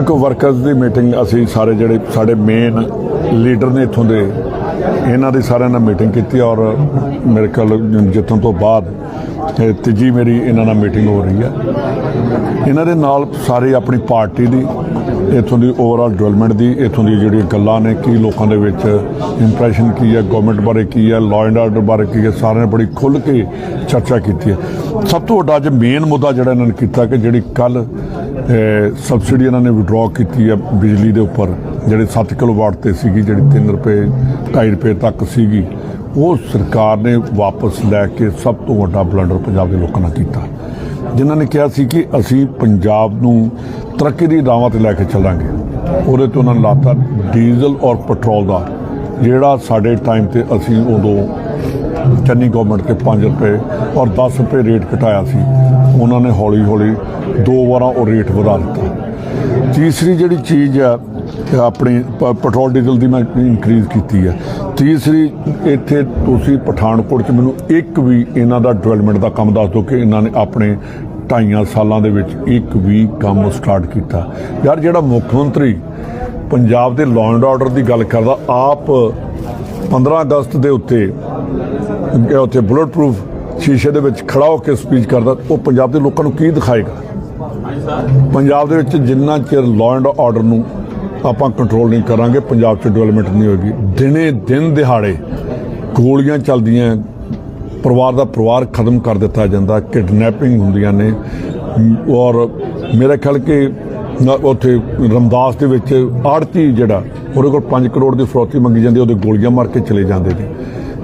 ਇੱਕ ਵਰਕਰਸ ਦੀ ਮੀਟਿੰਗ ਅਸੀਂ ਸਾਰੇ ਜਿਹੜੇ ਸਾਡੇ ਮੇਨ ਲੀਡਰ ਨੇ ਇੱਥੋਂ ਦੇ, ਇਹਨਾਂ ਦੀ ਸਾਰਿਆਂ ਨਾਲ ਮੀਟਿੰਗ ਕੀਤੀ ਔਰ ਮੇਰੇ ਕੋਲ ਜਿੱਥੋਂ ਤੋਂ ਬਾਅਦ ਤੀਜੀ ਮੇਰੀ ਇਹਨਾਂ ਨਾਲ ਮੀਟਿੰਗ ਹੋ ਰਹੀ ਹੈ। ਇਹਨਾਂ ਦੇ ਨਾਲ ਸਾਰੇ ਆਪਣੀ ਪਾਰਟੀ ਦੀ, ਇੱਥੋਂ ਦੀ ਓਵਰਆਲ ਡਿਵੈਲਪਮੈਂਟ ਦੀ, ਇੱਥੋਂ ਦੀ ਜਿਹੜੀਆਂ ਗੱਲਾਂ ਨੇ, ਕੀ ਲੋਕਾਂ ਦੇ ਵਿੱਚ ਇੰਪ੍ਰੈਸ਼ਨ ਕੀ ਹੈ ਗਵਰਨਮੈਂਟ ਬਾਰੇ ਕੀ ਹੈ ਲਾਅ ਐਂਡ ਆਰਡਰ ਬਾਰੇ ਕੀ ਹੈ, ਸਾਰਿਆਂ ਨੇ ਬੜੀ ਖੁੱਲ੍ਹ ਕੇ ਚਰਚਾ ਕੀਤੀ ਹੈ। ਸਭ ਤੋਂ ਵੱਡਾ ਅੱਜ ਮੇਨ ਮੁੱਦਾ ਜਿਹੜਾ ਇਹਨਾਂ ਨੇ ਕੀਤਾ ਕਿ ਜਿਹੜੀ ਕੱਲ ਸਬਸਿਡੀ ਇਹਨਾਂ ਨੇ ਵਿਡਰਾਅ ਕੀਤੀ ਹੈ ਬਿਜਲੀ ਦੇ ਉੱਪਰ, ਜਿਹੜੇ 7 ਕਿਲੋਵਾਟ ਤੇ ਸੀਗੀ, ਜਿਹੜੀ 3 ਰੁਪਏ 2.5 ਰੁਪਏ ਤੱਕ ਸੀਗੀ, ਉਹ ਸਰਕਾਰ ਨੇ ਵਾਪਸ ਲੈ ਕੇ ਸਭ ਤੋਂ ਵੱਡਾ ਬਲੰਡਰ ਪੰਜਾਬ ਦੇ ਲੋਕਾਂ ਨਾਲ ਕੀਤਾ। ਜਿਨ੍ਹਾਂ ਨੇ ਕਿਹਾ ਸੀ ਕਿ ਅਸੀਂ ਪੰਜਾਬ ਨੂੰ ਤਰੱਕੀ ਦੀ ਰਾਹਾਂ ਤੇ ਲੈ ਕੇ ਚੱਲਾਂਗੇ। ਉਹਦੇ ਤੋਂ ਉਹਨਾਂ ਨੇ ਲਾਤਾ ਡੀਜ਼ਲ ਔਰ ਪੈਟਰੋਲ ਦਾ, ਜਿਹੜਾ ਸਾਡੇ ਟਾਈਮ ਤੇ ਅਸੀਂ ਉਦੋਂ ਚੰਨੀ ਗਵਰਨਮੈਂਟ ਤੇ 5 ਰੁਪਏ ਔਰ 10 ਰੁਪਏ ਰੇਟ ਘਟਾਇਆ ਸੀ। ਉਹਨਾਂ ਨੇ ਹੌਲੀ ਹੌਲੀ ਦੋ ਵਾਰਾਂ ਉਹ ਰੇਟ ਵਧਾ ਦਿੱਤਾ। ਤੀਸਰੀ ਜਿਹੜੀ ਚੀਜ਼ ਆ ਆਪਣੇ ਪ- ਪੈਟਰੋਲ ਡੀਜ਼ਲ ਦੀ ਮੈਂ ਇਨਕਰੀਜ਼ ਕੀਤੀ ਹੈ। ਤੀਸਰੀ, ਇੱਥੇ ਤੁਸੀਂ ਪਠਾਨਕੋਟ ਚ ਮੈਨੂੰ ਇੱਕ ਵੀ ਇਹਨਾਂ ਦਾ ਡਿਵੈਲਪਮੈਂਟ ਦਾ ਕੰਮ ਦੱਸ ਦਿਓ ਕਿ ਇਹਨਾਂ ਨੇ ਆਪਣੇ ਢਾਈਆਂ ਸਾਲਾਂ ਦੇ ਵਿੱਚ ਇੱਕ ਵੀ ਕੰਮ ਸਟਾਰਟ ਕੀਤਾ। ਯਾਰ ਜਿਹੜਾ ਮੁੱਖ ਮੰਤਰੀ ਪੰਜਾਬ ਦੇ ਲਾਅ ਐਂਡ ਆਰਡਰ ਦੀ ਗੱਲ ਕਰਦਾ, ਆਪ 15 ਅਗਸਤ ਦੇ ਉੱਤੇ ਉੱਥੇ ਬੁਲਟ ਪ੍ਰੂਫ ਸ਼ੀਸ਼ੇ ਦੇ ਵਿੱਚ ਖੜਾ ਹੋ ਕੇ ਸਪੀਚ ਕਰਦਾ, ਉਹ ਪੰਜਾਬ ਦੇ ਲੋਕਾਂ ਨੂੰ ਕੀ ਦਿਖਾਏਗਾ? ਪੰਜਾਬ ਦੇ ਵਿੱਚ ਜਿੰਨਾ ਚਿਰ ਲਾਅ ਐਂਡ ਆਰਡਰ ਨੂੰ ਆਪਾਂ ਕੰਟਰੋਲ ਨਹੀਂ ਕਰਾਂਗੇ, ਪੰਜਾਬ 'ਚ ਡਿਵੈਲਪਮੈਂਟ ਨਹੀਂ ਹੋਏਗੀ। ਦਿਨੇ ਦਿਨ ਦਿਹਾੜੇ ਗੋਲੀਆਂ ਚੱਲਦੀਆਂ, ਪਰਿਵਾਰ ਦਾ ਪਰਿਵਾਰ ਖਤਮ ਕਰ ਦਿੱਤਾ ਜਾਂਦਾ ਕਿਡਨੈਪਿੰਗ ਹੁੰਦੀਆਂ ਨੇ। ਔਰ ਮੇਰਾ ਖਿਆਲ ਕਿ ਉੱਥੇ ਰਮਦਾਸ ਦੇ ਵਿੱਚ ਆੜਤੀ ਜਿਹੜਾ, ਉਹਦੇ ਕੋਲ 5 ਕਰੋੜ ਦੀ ਫਰੋਤੀ ਮੰਗੀ ਜਾਂਦੀ, ਉਹਦੇ ਗੋਲੀਆਂ ਮਾਰ ਕੇ ਚਲੇ ਜਾਂਦੇ ਨੇ।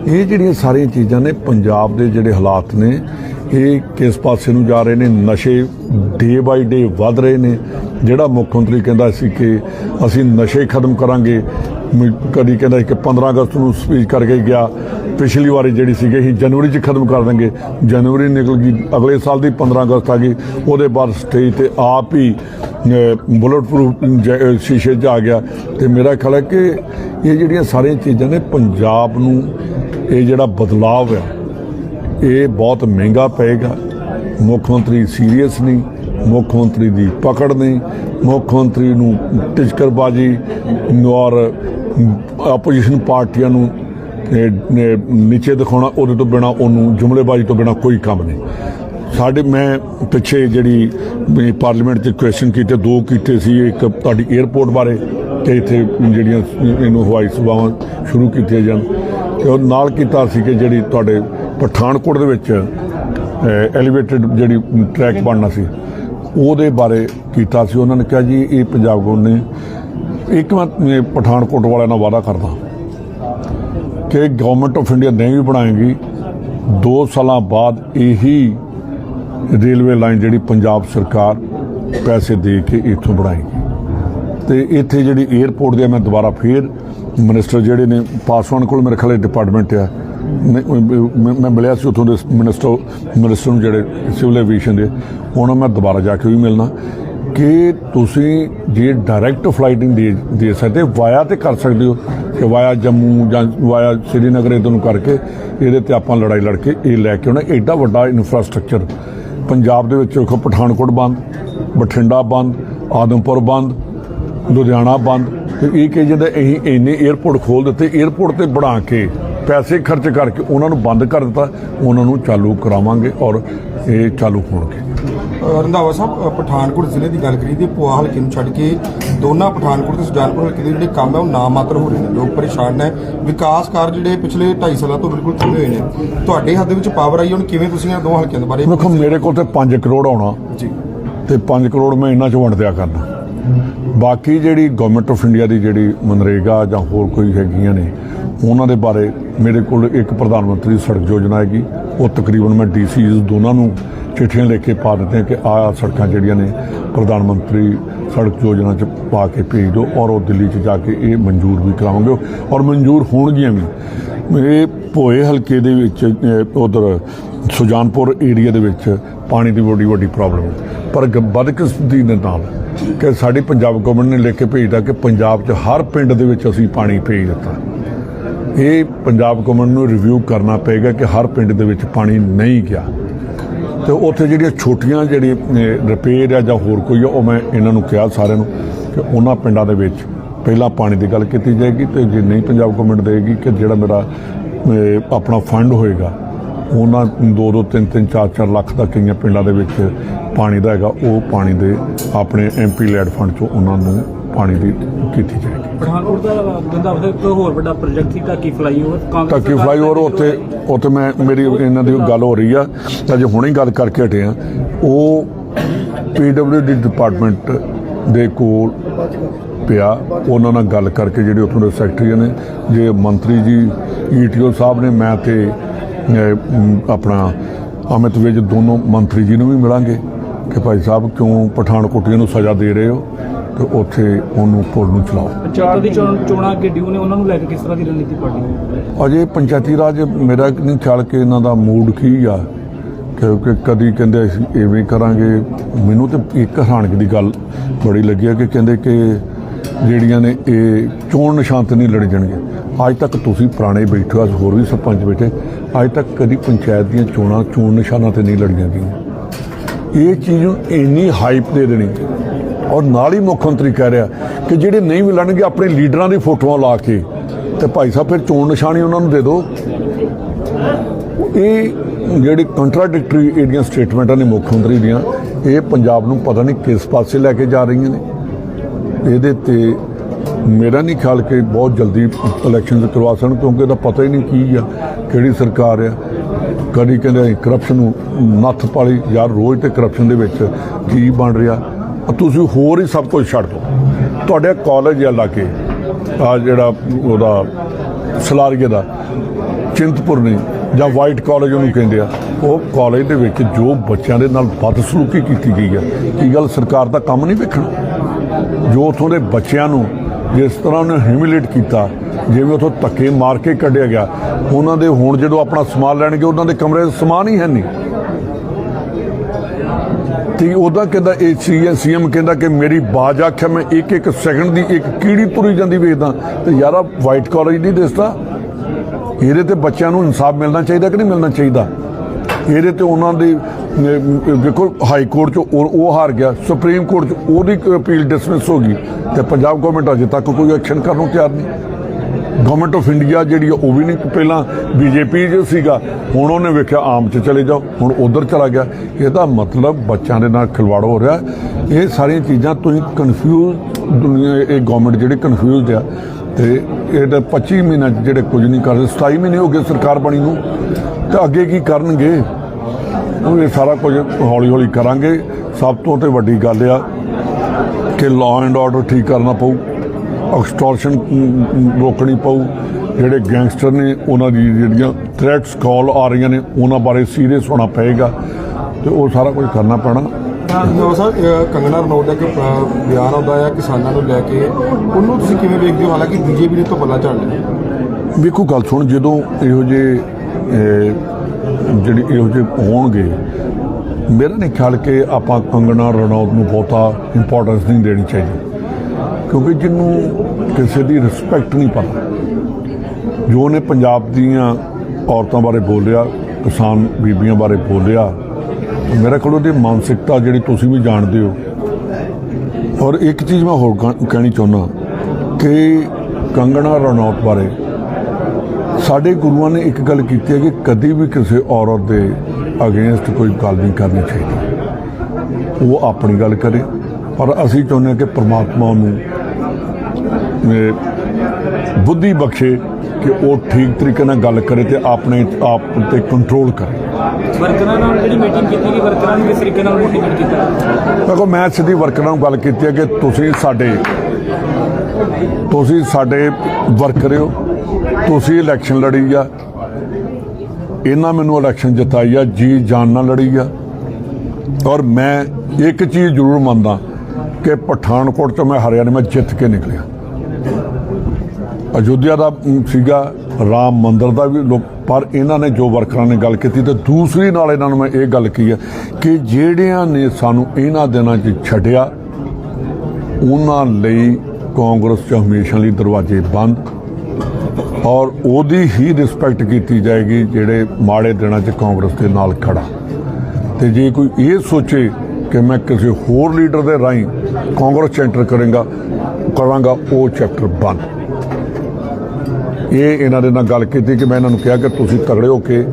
ਇਹ ਜਿਹੜੀਆਂ ਸਾਰੀਆਂ ਚੀਜ਼ਾਂ ਨੇ ਪੰਜਾਬ ਦੇ ਜਿਹੜੇ ਹਾਲਾਤ ਨੇ, ਇਹ ਕਿਸ ਪਾਸੇ ਨੂੰ ਜਾ ਰਹੇ ਨੇ, ਨਸ਼ੇ ਡੇ ਬਾਈ ਡੇ ਵੱਧ ਰਹੇ ਨੇ। ਜਿਹੜਾ ਮੁੱਖ ਮੰਤਰੀ ਕਹਿੰਦਾ ਸੀ ਕਿ ਅਸੀਂ ਨਸ਼ੇ ਖਤਮ ਕਰਾਂਗੇ ਕਦੀ ਕਹਿੰਦਾ ਸੀ ਕਿ 15 ਅਗਸਤ ਨੂੰ ਸਪੀਚ ਕਰਕੇ ਗਿਆ। ਪਿਛਲੀ ਵਾਰੀ ਜਿਹੜੀ ਸੀਗੀ, ਅਸੀਂ ਜਨਵਰੀ 'ਚ ਖਤਮ ਕਰ ਦਾਂਗੇ ਜਨਵਰੀ ਨਿਕਲ ਗਈ, ਅਗਲੇ ਸਾਲ ਦੀ 15 ਅਗਸਤ ਆ ਗਈ। ਉਹਦੇ ਬਾਅਦ ਸਟੇਜ ਤੇ ਆਪ ਹੀ ਬੁਲਟ ਪ੍ਰੂਫ ਸ਼ੀਸ਼ੇ 'ਚ ਆ ਗਿਆ। ਤੇ ਮੇਰਾ ਖਿਆਲ ਹੈ ਕਿ ਇਹ ਜਿਹੜੀਆਂ ਸਾਰੀਆਂ ਚੀਜ਼ਾਂ ਨੇ, ਪੰਜਾਬ ਨੂੰ ਇਹ ਜਿਹੜਾ ਬਦਲਾਵ ਆ, ਇਹ ਬਹੁਤ ਮਹਿੰਗਾ ਪਏਗਾ। ਮੁੱਖ ਮੰਤਰੀ ਸੀਰੀਅਸ ਨਹੀਂ, ਮੁੱਖ ਮੰਤਰੀ ਦੀ ਪਕੜ ਨਹੀਂ, ਮੁੱਖ ਮੰਤਰੀ ਨੂੰ ਟਿਚਕਰਬਾਜੀ ਔਰ ਆਪੋਜੀਸ਼ਨ ਪਾਰਟੀਆਂ ਨੂੰ ਨੀਚੇ ਦਿਖਾਉਣਾ, ਉਹਦੇ ਤੋਂ ਬਿਨਾ ਉਹਨੂੰ ਜੁਮਲੇਬਾਜ਼ੀ ਤੋਂ ਬਿਨਾ ਕੋਈ ਕੰਮ ਨਹੀਂ। ਸਾਡੇ, ਮੈਂ ਪਿੱਛੇ ਜਿਹੜੀ ਪਾਰਲੀਮੈਂਟ 'ਚ ਕੁਐਸਚਨ ਕੀਤੇ, ਦੋ ਕੀਤੇ ਸੀ, ਇੱਕ ਤੁਹਾਡੀ 에ਅਰਪੋਰਟ ਬਾਰੇ ਕਿ ਇੱਥੇ ਜਿਹੜੀਆਂ ਇਹਨੂੰ ਹਵਾਈ ਸੇਵਾਵਾਂ ਸ਼ੁਰੂ ਕੀਤੀਆਂ ਜਾਣ। ਤੇ ਉਹ ਨਾਲ ਕੀਤਾ ਸੀ ਕਿ ਜਿਹੜੀ ਤੁਹਾਡੇ ਪਠਾਨਕੋਟ ਦੇ ਵਿੱਚ ਐਲੀਵੇਟਡ ਜਿਹੜੀ ਟਰੈਕ ਬਣਨਾ ਸੀ, ਉਹਦੇ ਬਾਰੇ ਕੀਤਾ ਸੀ। ਉਹਨਾਂ ਨੇ ਕਿਹਾ ਜੀ, ਇਹ ਪੰਜਾਬ ਗਵਰਨਮੈਂਟ ਨੇ ਇੱਕ ਮੈਂ ਪਠਾਨਕੋਟ ਵਾਲਿਆਂ ਨਾਲ ਵਾਅਦਾ ਕਰਦਾ ਕਿ ਗਵਰਨਮੈਂਟ ਆਫ ਇੰਡੀਆ ਨਹੀਂ ਵੀ ਬਣਾਏਗੀ 2 ਸਾਲਾਂ ਬਾਅਦ ਇਹੀ ਰੇਲਵੇ ਲਾਈਨ ਜਿਹੜੀ ਪੰਜਾਬ ਸਰਕਾਰ ਪੈਸੇ ਦੇ ਕੇ ਇੱਥੋਂ ਬਣਾਏਗੀ। ਤੇ ਇੱਥੇ ਜਿਹੜੀ 에ਅਰਪੋਰਟ ਦੇ ਮੈਂ ਦੁਬਾਰਾ ਫੇਰ ਮਿਨਿਸਟਰ ਜਿਹੜੇ ਨੇ ਪਾਸਵਾਨ ਕੋਲ ਮੇਰੇ ਖਿਆਲ ਡਿਪਾਰਟਮੈਂਟ ਆ। ਮੈਂ- ਮੈਂ ਮਿਲਿਆ ਸੀ ਉੱਥੋਂ ਦੇ ਮਿਨਿਸਟਰ ਮਿਨਿਸਟਰ ਨੂੰ ਜਿਹੜੇ ਸਿਵਲ ਐਵੀਏਸ਼ਨ ਦੇ। ਉਹਨਾਂ ਨੂੰ ਮੈਂ ਦੁਬਾਰਾ ਜਾ ਕੇ ਵੀ ਮਿਲਣਾ। ਕਿ ਤੁਸੀਂ ਜੇ ਡਾਇਰੈਕਟ ਫਲਾਈਟ ਨਹੀਂ ਦੇ ਦੇ ਸਕਦੇ, ਵਾਇਆ ਤੇ ਕਰ ਸਕਦੇ ਹੋ। ਕਿ ਵਾਇਆ ਜੰਮੂ ਜਾਂ ਵਾਇਆ ਸ੍ਰੀਨਗਰ ਇਧਰ ਨੂੰ ਕਰਕੇ, ਇਹਦੇ ਤੇ ਆਪਾਂ ਲੜਾਈ ਲੜ ਕੇ ਇਹ ਲੈ ਕੇ ਆਉਣਾ। ਐਡਾ ਵੱਡਾ ਇਨਫਰਾਸਟ੍ਰਕਚਰ ਪੰਜਾਬ ਦੇ ਵਿੱਚ ਵੇਖੋ ਪਠਾਨਕੋਟ ਬੰਦ, ਬਠਿੰਡਾ ਬੰਦ, ਆਦਮਪੁਰ ਬੰਦ, ਲੁਧਿਆਣਾ ਬੰਦ। ਤੇ ਇਹ ਕਹੀ ਜਾਂਦਾ ਅਸੀਂ ਇੰਨੇ 에ਅਰਪੋਰਟ ਖੋਲ ਦਿੱਤੇ 에ਅਰਪੋਰਟ ਤੇ ਬਣਾ ਕੇ ਪੈਸੇ ਖਰਚ ਕਰਕੇ ਉਹਨਾਂ ਨੂੰ ਬੰਦ ਕਰ ਦਿੱਤਾ ਉਹਨਾਂ ਨੂੰ ਚਾਲੂ ਕਰਾਵਾਂਗੇ ਔਰ ਇਹ ਚਾਲੂ ਹੋਣਗੇ। ਰੰਧਾਵਾ ਸਾਹਿਬ ਪਠਾਨਕੋਟ ਜ਼ਿਲ੍ਹੇ ਦੀ ਗੱਲ ਕਰੀਏ ਤੇ ਪੋਹਾ ਹਲਕੇ ਨੂੰ ਛੱਡ ਕੇ ਦੋਨਾਂ ਪਠਾਨਕੋਟ ਤੇ ਸੁਜਾਨਪੁਰ ਹਲਕੇ ਦੇ ਜਿਹੜੇ ਕੰਮ ਹੈ ਉਹ ਨਾ ਮਾਤਰ ਹੋ ਰਹੇ ਨੇ। ਲੋਕ ਪਰੇਸ਼ਾਨ ਨੇ। ਵਿਕਾਸ ਕਾਰਜ ਜਿਹੜੇ ਪਿਛਲੇ 2.5 ਸਾਲਾਂ ਤੋਂ ਬਿਲਕੁਲ ਥੰਮੇ ਹੋਏ ਨੇ। ਤੁਹਾਡੇ ਹੱਥ ਦੇ ਵਿੱਚ ਪਾਵਰ ਆਈ ਹੁਣ ਕਿਵੇਂ ਤੁਸੀਂ ਇਹਨਾਂ ਦੋ ਹਲਕਿਆਂ ਦੇ ਬਾਰੇ ਵੇਖੋ ਮੇਰੇ ਕੋਲ ਤੇ 5 ਕਰੋੜ ਆਉਣਾ। ਜੀ। ਤੇ 5 ਕਰੋੜ ਮੈਂ ਇਹਨਾਂ ਚ ਵੰਡ ਦਿਆ ਕਰਨਾ। ਬਾਕੀ ਜਿਹੜੀ ਗਵਰਨਮੈਂਟ ਆਫ ਇੰਡੀਆ ਦੀ ਜਿਹੜੀ ਮਨਰੇਗਾ ਜਾਂ ਹੋਰ ਕੋਈ ਹੈਗੀਆਂ ਨੇ, ਉਹਨਾਂ ਦੇ ਬਾਰੇ ਮੇਰੇ ਕੋਲ ਇੱਕ ਪ੍ਰਧਾਨ ਮੰਤਰੀ ਸੜਕ ਯੋਜਨਾ ਹੈਗੀ। ਉਹ ਤਕਰੀਬਨ ਮੈਂ ਡੀਸੀਜ਼ ਦੋਨਾਂ ਨੂੰ ਚਿੱਠੀਆਂ ਲਿਖ ਕੇ ਪਾ ਦਿੱਤੀਆਂ ਕਿ ਆਹ ਸੜਕਾਂ ਜਿਹੜੀਆਂ ਨੇ, ਪ੍ਰਧਾਨ ਮੰਤਰੀ ਸੜਕ ਯੋਜਨਾ ਚ ਪਾ ਕੇ ਭੇਜ ਦਿਓ ਔਰ ਉਹ ਦਿੱਲੀ ਚ ਜਾ ਕੇ ਇਹ ਮਨਜ਼ੂਰ ਵੀ ਕਰਾਵਾਂਗੇ ਔਰ ਮਨਜ਼ੂਰ ਹੋਣਗੀਆਂ ਵੀ। ਮੇਰੇ ਭੋਏ ਹਲਕੇ ਦੇ ਵਿੱਚ ਉਧਰ ਸੁਜਾਨਪੁਰ ਏਰੀਆ ਦੇ ਵਿੱਚ ਪਾਣੀ ਦੀ ਬੜੀ ਵੱਡੀ ਪ੍ਰੋਬਲਮ ਹੈ। ਪਰ ਗ- ਬਦਕਿਸਮਤੀ ਦੇ ਨਾਲ ਕਿ ਸਾਡੀ ਪੰਜਾਬ ਗਵਰਨਮੈਂਟ ਨੇ ਲਿਖ ਕੇ ਭੇਜਦਾ ਕਿ ਪੰਜਾਬ 'ਚ ਹਰ ਪਿੰਡ ਦੇ ਵਿੱਚ ਅਸੀਂ ਪਾਣੀ ਭੇਜ ਦਿੱਤਾ। ਇਹ ਪੰਜਾਬ ਗਵਰਨਮੈਂਟ ਨੂੰ ਰਿਵਿਊ ਕਰਨਾ ਪਏਗਾ ਕਿ ਹਰ ਪਿੰਡ ਦੇ ਵਿੱਚ ਪਾਣੀ ਨਹੀਂ ਗਿਆ। ਤੇ ਉੱਥੇ ਜਿਹੜੀਆਂ ਛੋਟੀਆਂ ਜਿਹੜੀ ਰਿਪੇਅਰ ਆ ਜਾਂ ਹੋਰ ਕੋਈ ਆ, ਉਹ ਮੈਂ ਇਹਨਾਂ ਨੂੰ ਕਿਹਾ ਸਾਰਿਆਂ ਨੂੰ ਕਿ ਉਹਨਾਂ ਪਿੰਡਾਂ ਦੇ ਵਿੱਚ ਪਹਿਲਾਂ ਪਾਣੀ ਦੀ ਗੱਲ ਕੀਤੀ ਜਾਏਗੀ ਤੇ ਜੇ ਨਹੀਂ ਪੰਜਾਬ ਗਵਰਨਮੈਂਟ ਦੇਗੀ ਕਿ ਜਿਹੜਾ ਮੇਰਾ ਆਪਣਾ ਫੰਡ ਹੋਏਗਾ ਉਹਨਾਂ 2 2 3 3 4 4 ਲੱਖ ਦਾ ਕਈਆਂ ਪਿੰਡਾਂ ਦੇ ਵਿੱਚ ਪਾਣੀ ਦਾ ਹੈਗਾ ਉਹ ਪਾਣੀ ਦੇ ਆਪਣੇ ਐਮਪੀ ਲੈਡ ਫੰਡ ਚੋਂ ਉਹਨਾਂ ਨੂੰ ਪਾਣੀ ਦੀ ਕੀਤੀ ਜਾਏਗੀ। ਪਠਾਨਕੋਟ ਦਾ ਗੰਦਾਵਰ ਇੱਕ ਹੋਰ ਵੱਡਾ ਪ੍ਰੋਜੈਕਟ ਸੀ ਢਾਕੀ ਫਲਾਈਓਵਰ ਕਾਂਗਰਸ ਟੱਕੀ ਫਲਾਈਓਵਰ ਉੱਥੇ ਉੱਥੇ ਮੈਂ ਮੇਰੀ ਇਹਨਾਂ ਦੀ ਗੱਲ ਹੋ ਰਹੀ ਆ। ਤੇ ਅਜੇ ਹੁਣੇ ਗੱਲ ਕਰਕੇ ਹਟੇ ਆ। ਉਹ ਪੀਡਬਲਯੂਡੀ ਡਿਪਾਰਟਮੈਂਟ ਦੇ ਕੋਲ ਪਿਆ। ਉਹਨਾਂ ਨਾਲ ਗੱਲ ਕਰਕੇ ਜਿਹੜੇ ਉੱਥੋਂ ਦੇ ਸੈਕਟਰੀ ਨੇ ਜੇ ਮੰਤਰੀ ਜੀ ਈਟੀਓ ਸਾਹਿਬ ਨੇ ਮੈਂ ਤੇ ਆਪਣਾ ਅਮਿਤ ਵਿਜ ਦੋਨੋਂ ਮੰਤਰੀ ਜੀ ਨੂੰ ਵੀ ਮਿਲਾਂਗੇ ਕਿ ਭਾਈ ਸਾਹਿਬ ਕਿਉਂ ਪਠਾਨਕੋਟੀਆਂ ਨੂੰ ਸਜ਼ਾ ਦੇ ਰਹੇ ਹੋ ਤੇ ਉੱਥੇ ਉਹਨੂੰ ਪੁਲ ਨੂੰ ਚਲਾਓ। ਪੰਚਾਇਤਾਂ ਦੀ ਚੋਣ ਅੱਗੇ ਡਿਊ ਨੇ ਉਹਨਾਂ ਨੂੰ ਲੈ ਕੇ ਕਿਸ ਤਰ੍ਹਾਂ ਦੀ ਰਣਨੀਤੀ ਪਾਰਟੀ ਅਜੇ ਪੰਚਾਇਤੀ ਰਾਜ ਮੇਰਾ ਨਹੀਂ ਖਿਆਲ ਕਿ ਇਹਨਾਂ ਦਾ ਮੂਡ ਕੀ ਆ ਕਿਉਂਕਿ ਕਦੀ ਕਹਿੰਦੇ ਐਵੇਂ ਕਰਾਂਗੇ। ਮੈਨੂੰ ਤੇ ਇੱਕ ਹੈਰਾਨਗੀ ਦੀ ਗੱਲ ਬੜੀ ਲੱਗੀ ਆ ਕਿ ਕਹਿੰਦੇ ਕਿ ਜਿਹੜੀਆਂ ਨੇ ਇਹ ਚੋਣ ਨਿਸ਼ਾਨ ਤੇ ਨਹੀਂ ਲੜ ਜਾਣਗੇ ਅੱਜ ਤੱਕ ਤੁਸੀਂ ਪੁਰਾਣੇ ਬੈਠੇ ਹੋ, ਅੱਜ ਹੋਰ ਵੀ ਸਰਪੰਚ ਬੈਠੇ। ਅੱਜ ਤੱਕ ਕਦੀ ਪੰਚਾਇਤ ਦੀਆਂ ਚੋਣਾਂ ਚੋਣ ਨਿਸ਼ਾਨਾਂ ਤੇ ਨਹੀਂ ਲੜੀਆਂ ਗਈਆਂ। ਇਹ ਚੀਜ਼ ਨੂੰ ਇੰਨੀ ਹਾਈਪ ਦੇ ਦੇਣੀ। ਔਰ ਨਾਲ ਹੀ ਮੁੱਖ ਮੰਤਰੀ ਕਹਿ ਰਿਹਾ ਕਿ ਜਿਹੜੇ ਨਹੀਂ ਵੀ ਲੜਨਗੇ, ਆਪਣੇ ਲੀਡਰਾਂ ਦੀ ਫੋਟੋਆਂ ਲਾ ਕੇ। ਤੇ ਭਾਈ ਸਾਹਿਬ, ਫਿਰ ਚੋਣ ਨਿਸ਼ਾਨੀ ਉਹਨਾਂ ਨੂੰ ਦੇ ਦਿਓ। ਇਹ ਜਿਹੜੀ ਕੰਟਰਾਡਿਕਟਰੀ ਇਹਦੀਆਂ ਸਟੇਟਮੈਂਟਾਂ ਨੇ ਮੁੱਖ ਮੰਤਰੀ ਦੀਆਂ, ਇਹ ਪੰਜਾਬ ਨੂੰ ਪਤਾ ਨਹੀਂ ਕਿਸ ਪਾਸੇ ਲੈ ਕੇ ਜਾ ਰਹੀਆਂ ਨੇ। ਇਹਦੇ ਤੇ ਮੇਰਾ ਨਹੀਂ ਖਿਆਲ ਕਿ ਬਹੁਤ ਜਲਦੀ ਇਲੈਕਸ਼ਨ ਕਰਵਾ ਸਕਣ, ਕਿਉਂਕਿ ਇਹਦਾ ਪਤਾ ਹੀ ਨਹੀਂ ਕੀ ਆ, ਕਿਹੜੀ ਸਰਕਾਰ ਆ। ਕਦੀ ਕਹਿੰਦੇ ਕਰਪਸ਼ਨ ਨੂੰ ਨੱਥ ਪਾਲੀ ਯਾਰ ਰੋਜ਼ ਤੇ ਕਰਪਸ਼ਨ ਦੇ ਵਿੱਚ ਕੀ ਬਣ ਰਿਹਾ। ਤੁਸੀਂ ਹੋਰ ਹੀ ਸਭ ਕੁਝ ਛੱਡ ਦਿਓ। ਤੁਹਾਡੇ ਕਾਲਜ ਆ ਲਾਗੇ, ਆ ਜਿਹੜਾ ਉਹਦਾ ਸਲਾਰੀਏ ਦਾ ਚਿੰਤਪੁਰਨੀ ਜਾਂ ਵਾਈਟ ਕਾਲਜ ਉਹਨੂੰ ਕਹਿੰਦੇ ਆ, ਉਹ ਕਾਲਜ ਦੇ ਵਿੱਚ ਜੋ ਬੱਚਿਆਂ ਦੇ ਨਾਲ ਬਦਸਲੂਕੀ ਕੀਤੀ ਗਈ ਆ, ਕੀ ਗੱਲ ਸਰਕਾਰ ਦਾ ਕੰਮ ਨਹੀਂ ਵੇਖਣਾ? ਜੋ ਉਥੋਂ ਦੇ ਬੱਚਿਆਂ ਨੂੰ ਜਿਸ ਤਰ੍ਹਾਂ ਉਹਨੇ ਹਿਊਮਿਲੇਟ ਕੀਤਾ, ਜਿਵੇਂ ਉਥੋਂ ਧੱਕੇ ਮਾਰ ਕੇ ਕੱਢਿਆ ਗਿਆ, ਉਹਨਾਂ ਦੇ ਹੁਣ ਜਦੋਂ ਆਪਣਾ ਸਮਾਨ ਲੈਣਗੇ, ਉਹਨਾਂ ਦੇ ਕਮਰੇ 'ਚ ਸਮਾਨ ਹੀ ਹੈ ਨਹੀਂ। ਤੇ ਉਹਦਾ ਕਹਿੰਦਾ, ਇਹ ਸੀਐਮ ਸੀਐਮ ਕਹਿੰਦਾ ਕਿ ਮੇਰੀ ਬਾਜ ਆਖਿਆ, ਮੈਂ ਇੱਕ ਇੱਕ ਸੈਕਿੰਡ ਦੀ ਇੱਕ ਕੀੜੀ ਤੁਰੀ ਜਾਂਦੀ ਵੇਖਦਾ, ਤੇ ਯਾਰਾ ਵਾਈਟ ਕਾਲਜ ਨਹੀਂ ਦਿਸਦਾ। ਇਹਦੇ ਤੇ ਬੱਚਿਆਂ ਨੂੰ ਇਨਸਾਫ ਮਿਲਣਾ ਚਾਹੀਦਾ ਕਿ ਨਹੀਂ ਮਿਲਣਾ ਚਾਹੀਦਾ? ਇਹਦੇ ਤੇ ਉਹਨਾਂ ਦੀ ਦੇਖੋ ਹਾਈ ਕੋਰਟ ਚ ਉਹ ਉਹ ਹਾਰ ਗਿਆ ਸੁਪਰੀਮ ਕੋਰਟ ਚ ਉਹਦੀ ਅਪੀਲ ਡਿਸਮਿਸ ਹੋ ਗਈ ਤੇ ਪੰਜਾਬ ਗਵਰਨਮੈਂਟ ਅਜੇ ਤੱਕ ਕੋਈ ਐਕਸ਼ਨ ਕਰਨ ਨੂੰ ਤਿਆਰ ਨਹੀਂ। ਗਵਰਨਮੈਂਟ ਆਫ ਇੰਡੀਆ ਜਿਹੜੀ ਆ, ਉਹ ਵੀ ਨਹੀਂ ਪਹਿਲਾਂ ਬੀਜੇਪੀ ਜੋ ਸੀਗਾ ਹੁਣ ਉਹਨੇ ਵੇਖਿਆ ਆਮ ਚ ਚਲੇ ਜਾਓ ਹੁਣ ਉਧਰ ਚਲਾ ਗਿਆ। ਇਹਦਾ ਮਤਲਬ ਬੱਚਿਆਂ ਦੇ ਨਾਲ ਖਿਲਵਾੜ ਹੋ ਰਿਹਾ। ਇਹ ਸਾਰੀਆਂ ਚੀਜ਼ਾਂ ਤੁਸੀਂ ਕਨਫਿਊਜ਼ ਦੁਨੀਆ ਇਹ ਗਵਰਨਮੈਂਟ ਜਿਹੜੀ ਕਨਫਿਊਜ਼ਡ ਆ ਤੇ ਇਹ ਤਾਂ 25 ਮਹੀਨਿਆਂ 'ਚ ਜਿਹੜੇ ਕੁਝ ਨਹੀਂ ਕਰ ਰਹੇ 27 ਮਹੀਨੇ ਹੋ ਗਏ ਸਰਕਾਰ ਬਣੀ ਨੂੰ। ਤਾਂ ਅੱਗੇ ਕੀ ਕਰਨਗੇ? ਉਹ ਇਹ ਸਾਰਾ ਕੁਝ ਹੌਲੀ ਹੌਲੀ ਕਰਾਂਗੇ। ਸਭ ਤੋਂ ਤੇ ਵੱਡੀ ਗੱਲ ਆ ਕਿ ਲਾਅ ਐਂਡ ਆਰਡਰ ਠੀਕ ਕਰਨਾ ਪਊ ਐਕਸਟੋਰਸ਼ਨ ਰੋਕਣੀ ਪਊ। ਜਿਹੜੇ ਗੈਂਗਸਟਰ ਨੇ ਉਹਨਾਂ ਦੀ ਜਿਹੜੀਆਂ ਥ੍ਰੈਟਸ ਕਾਲ ਆ ਰਹੀਆਂ ਨੇ ਉਹਨਾਂ ਬਾਰੇ ਸੀਰੀਅਸ ਹੋਣਾ ਪਏਗਾ ਤੇ ਉਹ ਸਾਰਾ ਕੁਝ ਕਰਨਾ ਪੈਣਾ। ਸਾਹਿਬ ਅਹ ਕੰਗਨਾ ਰਣੌਤ ਦਾ ਇੱਕ ਬਿਆਨ ਆਉਂਦਾ ਹੈ ਕਿਸਾਨਾਂ ਨੂੰ ਲੈ ਕੇ। ਉਹਨੂੰ ਤੁਸੀਂ ਕਿਵੇਂ ਵੇਖਦੇ ਹੋ? ਹਾਲਾਂਕਿ ਬੀਜੇਪੀ ਨੇ ਤੋਂ ਬੱਲਾ ਝਾੜ ਲਿਆ ਵੇਖੋ ਗੱਲ ਸੁਣ ਜਦੋਂ ਇਹੋ ਅਹ, ਜਿਹੜੀ ਇਹੋ ਜਿਹੇ ਹੋਣਗੇ, ਮੇਰੇ ਨੇ ਖਿਆਲ ਕਿ ਆਪਾਂ ਕੰਗਣਾ ਰਣੌਤ ਨੂੰ ਬਹੁਤਾ ਇੰਪੋਰਟੈਂਸ ਨਹੀਂ ਦੇਣੀ ਚਾਹੀਦੀ। ਕਿਉਂਕਿ ਜਿਹਨੂੰ ਕਿਸੇ ਦੀ ਰਿਸਪੈਕਟ ਨਹੀਂ ਪਤਾ, ਜੋ ਉਹਨੇ ਪੰਜਾਬ ਦੀਆਂ ਔਰਤਾਂ ਬਾਰੇ ਬੋਲਿਆ, ਕਿਸਾਨ ਬੀਬੀਆਂ ਬਾਰੇ ਬੋਲਿਆ ਮੇਰਾ ਕੋਲ ਉਹਦੀ ਮਾਨਸਿਕਤਾ ਜਿਹੜੀ ਤੁਸੀਂ ਵੀ ਜਾਣਦੇ ਹੋ। ਔਰ ਇੱਕ ਚੀਜ਼ ਮੈਂ ਹੋਰ ਕਹਿ- ਕਹਿਣੀ ਚਾਹੁੰਦਾ ਕਿ ਕੰਗਣਾ ਰਣੌਤ ਬਾਰੇ ਸਾਡੇ ਗੁਰੂਆਂ ਨੇ ਇੱਕ ਗੱਲ ਕੀਤੀ ਹੈ ਕਿ ਕਦੀ ਵੀ ਕਿਸੇ ਔਰਤ ਦੇ ਅਗੇਂਸਟ ਕੋਈ ਗੱਲ ਨਹੀਂ ਕਰਨੀ ਚਾਹੀਦੀ। ਉਹ ਆਪਣੀ ਗੱਲ ਕਰੇ। ਪਰ ਅਸੀਂ ਚਾਹੁੰਦੇ ਹਾਂ ਕਿ ਪ੍ਰਮਾਤਮਾ ਨੂੰ ਬੁੱਧੀ ਬਖਸ਼ੇ ਕਿ ਉਹ ਠੀਕ ਤਰੀਕੇ ਨਾਲ ਗੱਲ ਕਰੇ ਤੇ ਆਪਣੇ ਆਪ ਤੇ ਕੰਟਰੋਲ ਕਰੇ। ਵਰਕਰਾਂ ਨਾਲ ਜਿਹੜੀ ਮੀਟਿੰਗ ਕੀਤੀ ਗਈ ਵਰਕਰਾਂ ਨੂੰ ਕਿਸ ਤਰੀਕੇ ਨਾਲ ਮੋਟੀਵੇਟ ਕੀਤਾ? ਦੇਖੋ ਮੈਂ ਸਿੱਧੀ ਵਰਕਰਾਂ ਨੂੰ ਗੱਲ ਕੀਤੀ ਹੈ ਕਿ ਤੁਸੀਂ ਸਾਡੇ ਤੁਸੀਂ ਸਾਡੇ ਵਰਕਰ ਹੋ। ਤੁਸੀਂ ਇਲੈਕਸ਼ਨ ਲੜੀ ਆ। ਇਹਨਾਂ ਮੈਨੂੰ ਇਲੈਕਸ਼ਨ ਜਿਤਾਈ ਆ, ਜੀ ਜਾਨ ਨਾਲ ਲੜੀ ਆ। ਔਰ ਮੈਂ ਇੱਕ ਚੀਜ਼ ਜ਼ਰੂਰ ਮੰਨਦਾ ਕਿ ਪਠਾਨਕੋਟ ਤੋਂ ਮੈਂ ਹਰਿਆਣੇ ਮੈਂ ਜਿੱਤ ਕੇ ਨਿਕਲਿਆ। ਅਯੁੱਧਿਆ ਦਾ ਸੀਗਾ ਰਾਮ ਮੰਦਰ ਦਾ ਵੀ ਲੋਕ ਪਰ ਇਹਨਾਂ ਨੇ ਜੋ ਵਰਕਰਾਂ ਨੇ ਗੱਲ ਕੀਤੀ ਤੇ ਦੂਸਰੀ ਨਾਲ ਇਹਨਾਂ ਨੂੰ ਮੈਂ ਇਹ ਗੱਲ ਕੀ ਹੈ ਕਿ ਜਿਹੜਿਆਂ ਨੇ ਸਾਨੂੰ ਇਹਨਾਂ ਦਿਨਾਂ 'ਚ ਛੱਡਿਆ, ਉਹਨਾਂ ਲਈ ਕਾਂਗਰਸ 'ਚ ਹਮੇਸ਼ਾ ਲਈ ਦਰਵਾਜ਼ੇ ਬੰਦ। ਔਰ ਉਹਦੀ ਹੀ ਰਿਸਪੈਕਟ ਕੀਤੀ ਜਾਏਗੀ ਜਿਹੜੇ ਮਾੜੇ ਦਿਨਾਂ 'ਚ ਕਾਂਗਰਸ ਦੇ ਨਾਲ ਖੜਾ। ਤੇ ਜੇ ਕੋਈ ਇਹ ਸੋਚੇ ਕਿ ਮੈਂ ਕਿਸੇ ਹੋਰ ਲੀਡਰ ਦੇ ਰਾਹੀਂ ਕਾਂਗਰਸ ਚ ਐਂਟਰ ਕਰਾਂਗਾ ਕਰਾਂਗਾ ਉਹ ਚੈਪਟਰ ਬੰਦ। ਇਹ ਇਹਨਾਂ ਦੇ ਨਾਲ ਗੱਲ ਕੀਤੀ ਕਿ ਮੈਂ ਇਹਨਾਂ ਨੂੰ ਕਿਹਾ ਕਿ ਤੁਸੀਂ ਤਗੜੇ ਹੋ ਕੇ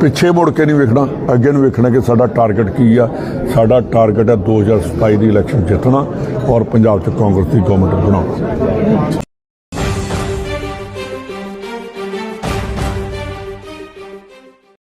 ਪਿੱਛੇ ਮੁੜ ਕੇ ਨਹੀਂ ਵੇਖਣਾ, ਅੱਗੇ ਨੂੰ ਵੇਖਣਾ ਕਿ ਸਾਡਾ ਟਾਰਗੇਟ ਕੀ ਆ। ਸਾਡਾ ਟਾਰਗੇਟ ਹੈ 2027 ਦੀ ਇਲੈਕਸ਼ਨ ਜਿੱਤਣਾ ਔਰ ਪੰਜਾਬ 'ਚ ਕਾਂਗਰਸ ਦੀ ਗਵਰਨਮੈਂਟ ਬਣਾਉਣਾ।